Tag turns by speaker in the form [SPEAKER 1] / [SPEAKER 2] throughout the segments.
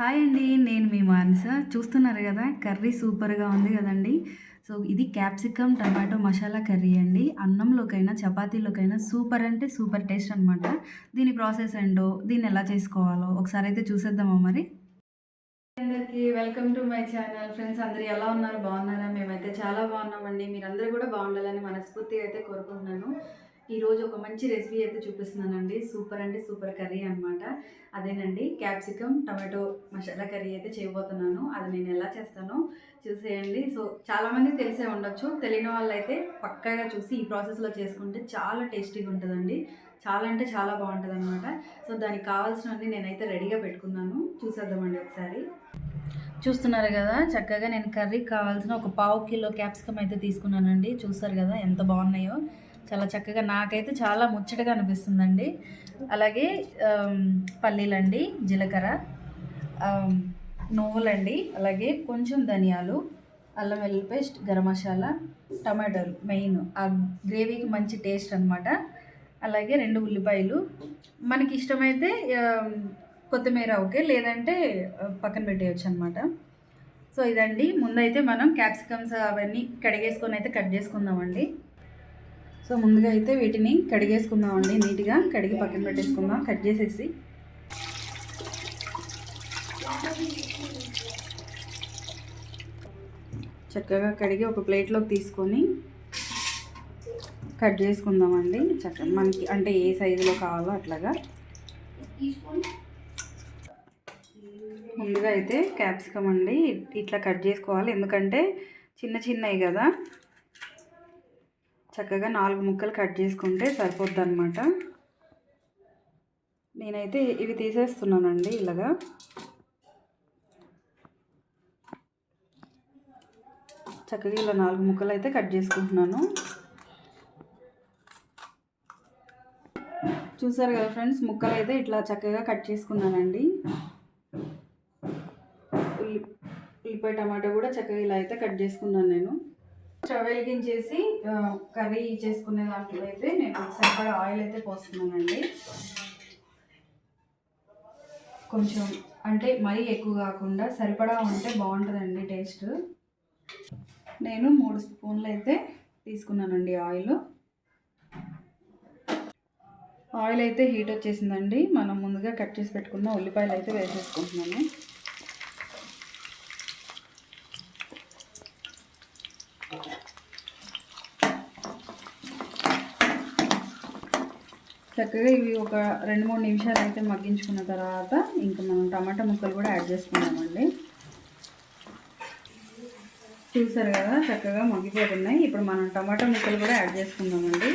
[SPEAKER 1] Hi అండి నేను మీ మానస. చూస్తున్నారు కదా కర్రీ సూపర్గా ఉంది కదండి. సో ఇది క్యాప్సికమ్ టమాటో మసాలా కర్రీ అండి. అన్నంలోకైనా చపాతీలోకైనా సూపర్ అంటే సూపర్ టేస్ట్ అనమాట దీని ప్రాసెస్ ఏంటో దీన్ని ఎలా చేసుకోవాలో ఒకసారి అయితే చూసేద్దామా మరి? అందరికీ welcome to my channel. Friends అందరు ఎలా ఉన్నారు? బాగున్నారా? మేమైతే చాలా బాగున్నామండి. మీరందరూ కూడా బాగుండాలని మనస్ఫూర్తిగా అయితే కోరుకుంటున్నాను. ఈరోజు ఒక మంచి రెసిపీ అయితే చూపిస్తున్నానండి. సూపర్ అంటే సూపర్ కర్రీ అనమాట అదేనండి క్యాప్సికమ్ టమాటో మసాలా కర్రీ అయితే చేయబోతున్నాను. అది నేను ఎలా చేస్తానో చూసేయండి. సో చాలామంది తెలిసే ఉండొచ్చు. తెలియని వాళ్ళైతే పక్కాగా చూసి ఈ ప్రాసెస్లో చేసుకుంటే చాలా టేస్టీగా ఉంటుందండి. చాలా అంటే చాలా బాగుంటుంది అనమాట సో దానికి కావాల్సినవన్నీ నేనైతే రెడీగా పెట్టుకున్నాను. చూసేద్దామండి ఒకసారి. చూస్తున్నారు కదా చక్కగా నేను కర్రీకి కావాల్సిన ఒక పావు కిలో క్యాప్సికమ్ అయితే తీసుకున్నానండి. చూస్తారు కదా ఎంత బాగున్నాయో. చాలా చక్కగా నాకైతే చాలా ముచ్చటగా అనిపిస్తుందండి. అలాగే పల్లీలండి జీలకర్ర నువ్వులండి అలాగే కొంచెం ధనియాలు అల్లం వెల్లుల్లి పేస్ట్ గరం మసాలా టమాటాలు మెయిన్. ఆ గ్రేవీకి మంచి టేస్ట్ అనమాట అలాగే రెండు ఉల్లిపాయలు. మనకి ఇష్టమైతే కొత్తిమీర ఓకే లేదంటే పక్కన పెట్టేయచ్చు అనమాట సో ఇదండి. ముందైతే మనం క్యాప్సికమ్స్ అవన్నీ కడిగేసుకొని అయితే కట్ చేసుకుందామండి. సో ముందుగా అయితే వీటిని కడిగేసుకుందామండి. నీట్గా కడిగి పక్కన పెట్టేసుకుందాం. కట్ చేసేసి. చక్కగా కడిగి ఒక ప్లేట్లోకి తీసుకొని కట్ చేసుకుందామండి. చక్కగా మనకి అంటే ఏ సైజులో కావాలో అట్లాగా. ముందుగా అయితే క్యాప్సికమ్ అండి. ఇట్లా కట్ చేసుకోవాలి. ఎందుకంటే చిన్న చిన్నవి కదా. చక్కగా నాలుగు ముక్కలు కట్ చేసుకుంటే సరిపోద్ది అనమాట నేనైతే ఇవి తీసేస్తున్నానండి ఇలాగా. చక్కగా ఇలా నాలుగు ముక్కలు అయితే కట్ చేసుకుంటున్నాను. చూసారు కదా ఫ్రెండ్స్ ముక్కలు అయితే ఇట్లా చక్కగా కట్ చేసుకున్నానండి. ఉల్లి ఉల్లిపాయ టమాటా కూడా చక్కగా ఇలా అయితే కట్ చేసుకున్నాను నేను. స్టవ్ వెలిగించేసి కర్రీ చేసుకునే దాంట్లో అయితే నేను సరిపడా ఆయిల్ అయితే పోస్తున్నానండి. కొంచెం అంటే మరీ ఎక్కువ కాకుండా సరిపడా ఉంటే బాగుంటుందండి టేస్ట్. నేను మూడు స్పూన్లు అయితే తీసుకున్నానండి ఆయిల్. ఆయిల్ అయితే హీట్ వచ్చేసిందండి. మనం ముందుగా కట్ చేసి పెట్టుకున్న ఉల్లిపాయలు అయితే వేసేసుకుంటున్నాను. చక్కగా ఇవి ఒక రెండు మూడు నిమిషాలు అయితే మగ్గించుకున్న తర్వాత ఇంకా మనం టమాటా ముక్కలు కూడా యాడ్ చేసుకున్నామండి. చూసారు కదా చక్కగా మగ్గిపోతున్నాయి. ఇప్పుడు మనం టమాటా ముక్కలు కూడా యాడ్ చేసుకుందామండి.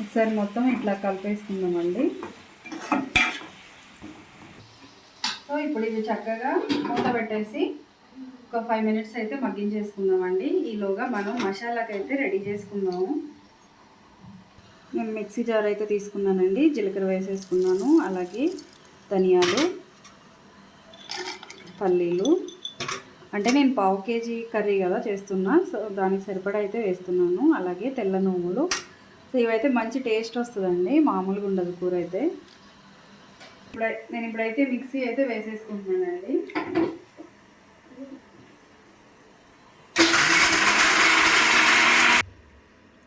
[SPEAKER 1] ఒకసారి మొత్తం ఇట్లా కలిపేసుకుందామండి. సో ఇప్పుడు ఇవి చక్కగా మూత పెట్టేసి ఒక ఫైవ్ మినిట్స్ అయితే మగ్గించేసుకుందామండి. ఈలోగా మనం మసాలాకి అయితే రెడీ చేసుకుందాము. నేను మిక్సీ జార్ అయితే తీసుకున్నానండి. జీలకర్ర వేసేసుకున్నాను. అలాగే ధనియాలు పల్లీలు. అంటే నేను పావు కేజీ కర్రీ కదా చేస్తున్నా. సో దానికి సరిపడా అయితే వేస్తున్నాను. అలాగే తెల్ల నువ్వులు. సో ఇవైతే మంచి టేస్ట్ వస్తుందండి. మామూలుగా ఉండదు కూర అయితే. ఇప్పుడు నేను ఇప్పుడైతే మిక్సీ అయితే వేసేసుకుంటున్నానండి.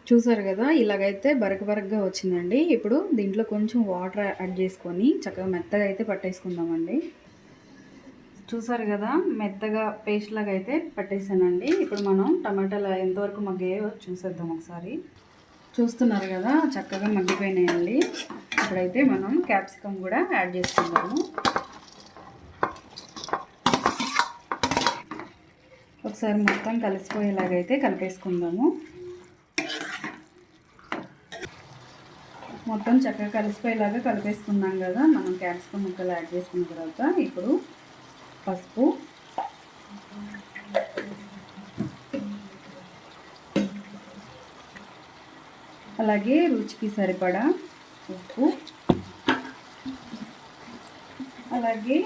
[SPEAKER 1] చూసారు కదా ఇలాగైతే బరక బరకగా వచ్చిందండి. ఇప్పుడు దీంట్లో కొంచెం వాటర్ యాడ్ చేసుకొని చక్కగా మెత్తగా అయితే పట్టేసుకుందామండి. చూసారు కదా మెత్తగా పేస్ట్ లాగా అయితే పట్టేసానండి. ఇప్పుడు మనం టమాటాలు ఎంతవరకు మగ్గాయో చూసేద్దాం ఒకసారి. చూస్తున్నారు కదా చక్కగా మగ్గిపోయినాయండి. ఇప్పుడైతే మనం క్యాప్సికమ్ కూడా యాడ్ చేసుకుందాము. ఒకసారి మొత్తం కలిసిపోయేలాగైతే కలిపేసుకుందాము. మొత్తం చక్కగా కలిసిపోయేలాగా కలిపేసుకున్నాం కదా. మనం క్యాప్సికమ్ ముక్కలు యాడ్ చేసుకున్న తర్వాత ఇప్పుడు పసుపు. అలాగే రుచికి సరిపడా ఉప్పు. అలాగే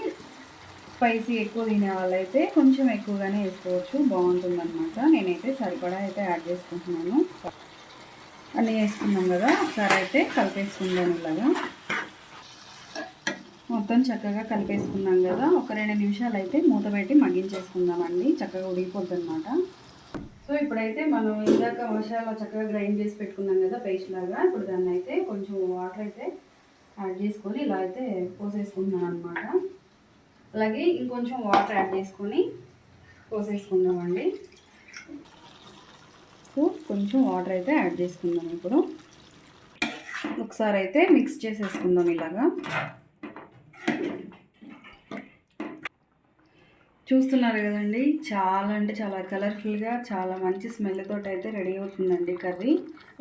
[SPEAKER 1] స్పైసీ ఎక్కువ తినే వాళ్ళైతే కొంచెం ఎక్కువగానే వేసుకోవచ్చు. బాగుంటుందన్నమాట. నేనైతే సరిపడా అయితే యాడ్ చేసుకుంటున్నాను. అన్నీ వేసుకున్నాం కదా ఒకసారి అయితే కలిపేసుకుందాం ఇలాగా. మొత్తం చక్కగా కలిపేసుకున్నాం కదా ఒక రెండు నిమిషాలు అయితే మూత పెట్టి మగ్గించేసుకుందామండి. చక్కగా ఉడిగిపోద్ది అనమాట సో ఇప్పుడైతే మనం ఇందాక మసాలా చక్కగా గ్రైండ్ చేసి పెట్టుకున్నాం కదా పేస్ట్ లాగా ఇప్పుడు దాన్ని అయితే కొంచెం వాటర్ అయితే యాడ్ చేసుకొని ఇలా అయితే పోసేసుకుందాం అనమాట అలాగే ఇంకొంచెం వాటర్ యాడ్ చేసుకొని పోసేసుకుందామండి. సో కొంచెం వాటర్ అయితే యాడ్ చేసుకుందాం ఇప్పుడు. ఒకసారి అయితే మిక్స్ చేసేసుకుందాం ఇలాగా. చూస్తున్నారు కదండి చాలా అంటే చాలా కలర్ఫుల్గా చాలా మంచి స్మెల్ తోటి అయితే రెడీ అవుతుందండి కర్రీ.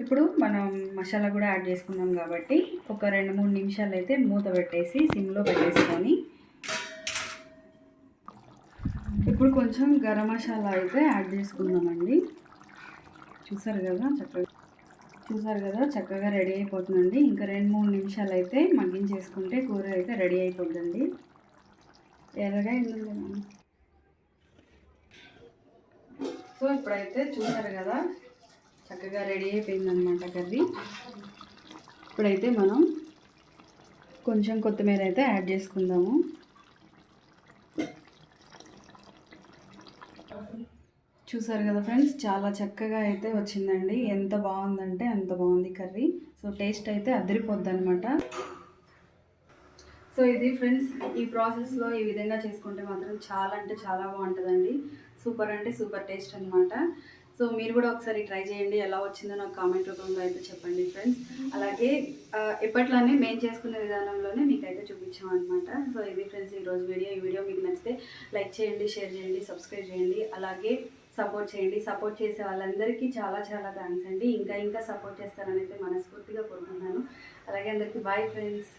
[SPEAKER 1] ఇప్పుడు మనం మసాలా కూడా యాడ్ చేసుకున్నాం కాబట్టి ఒక రెండు మూడు నిమిషాలు అయితే మూత పెట్టేసి సిమ్లో పెట్టేసుకొని ఇప్పుడు కొంచెం గరం మసాలా అయితే యాడ్ చేసుకుందామండి. చూసారు కదా చక్కగా చూసారు కదా చక్కగా రెడీ అయిపోతుందండి. ఇంకా రెండు మూడు నిమిషాలు అయితే మగ్గించేసుకుంటే కూర అయితే రెడీ అయిపోతుందండి ఎర్రగా ఎందుకు సో ఇప్పుడైతే చూసారు కదా చక్కగా రెడీ అయిపోయిందనమాట కర్రీ. ఇప్పుడైతే మనం కొంచెం కొత్తిమీర అయితే యాడ్ చేసుకుందాము. చూసారు కదా ఫ్రెండ్స్ చాలా చక్కగా అయితే వచ్చిందండి. ఎంత బాగుందంటే అంత బాగుంది కర్రీ. సో టేస్ట్ అయితే అదిరిపోద్ది అనమాట సో ఇది ఫ్రెండ్స్ ఈ ప్రాసెస్లో ఈ విధంగా చేసుకుంటే మాత్రం చాలా అంటే చాలా బాగుంటుందండి. సూపర్ అంటే సూపర్ టేస్ట్ అనమాట సో మీరు కూడా ఒకసారి ట్రై చేయండి. ఎలా వచ్చిందో నాకు కామెంట్ రూపంలో అయితే చెప్పండి ఫ్రెండ్స్. అలాగే ఎప్పట్లానే మేము చేసుకునే విధానంలోనే మీకైతే చూపించామన్నమాట చూపించాం అనమాట సో ఇది ఫ్రెండ్స్ ఈరోజు వీడియో. ఈ వీడియో మీకు నచ్చితే లైక్ చేయండి షేర్ చేయండి సబ్స్క్రైబ్ చేయండి. అలాగే సపోర్ట్ చేయండి. సపోర్ట్ చేసే వాళ్ళందరికీ చాలా చాలా థ్యాంక్స్ అండి. ఇంకా ఇంకా సపోర్ట్ చేస్తారని అయితే మనస్ఫూర్తిగా కోరుకుంటున్నాను. అలాగే అందరికీ బాయ్ ఫ్రెండ్స్